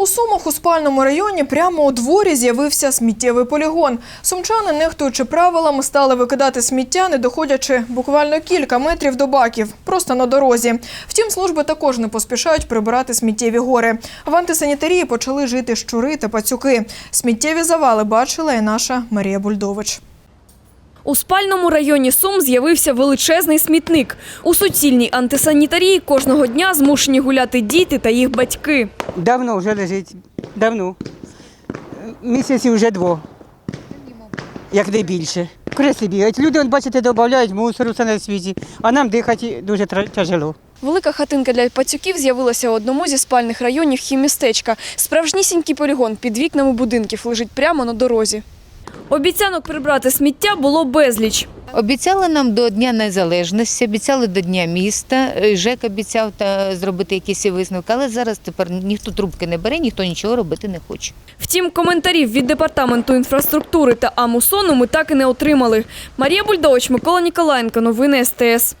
У Сумах у спальному районі прямо у дворі з'явився сміттєвий полігон. Сумчани, нехтуючи правилами, стали викидати сміття, не доходячи буквально кілька метрів до баків, просто на дорозі. Втім, служби також не поспішають прибирати сміттєві гори. В антисанітарії почали жити щури та пацюки. Сміттєві завали бачила і наша Марія Бульдович. У спальному районі Сум з'явився величезний смітник. У суцільній антисанітарії кожного дня змушені гуляти діти та їх батьки. Давно вже лежить. Давно. Місяців вже дво. Як не більше. Креслі бігають. Люди, бачите, додають мусору на світі, а нам дихати дуже тяжело. Велика хатинка для пацюків з'явилася у одному зі спальних районів хімістечка. Справжнісінький полігон під вікнами будинків лежить прямо на дорозі. Обіцянок прибрати сміття було безліч. Обіцяли нам до Дня Незалежності, обіцяли до Дня міста. Е, ЖЕК обіцяв та зробити якісь висновки, але зараз тепер ніхто трубки не бере, ніхто нічого робити не хоче. Втім, коментарів від департаменту інфраструктури та АМУСОНу ми так і не отримали. Марія Бульдович, Микола Ніколаєнко, новини СТС.